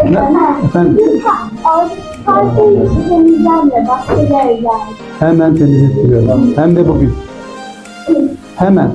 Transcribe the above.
Öğretmen. Efendim Parti içi temizlenme. Başka yerler. hemen temizlettiriyorum. Hem de bugün. Hemen.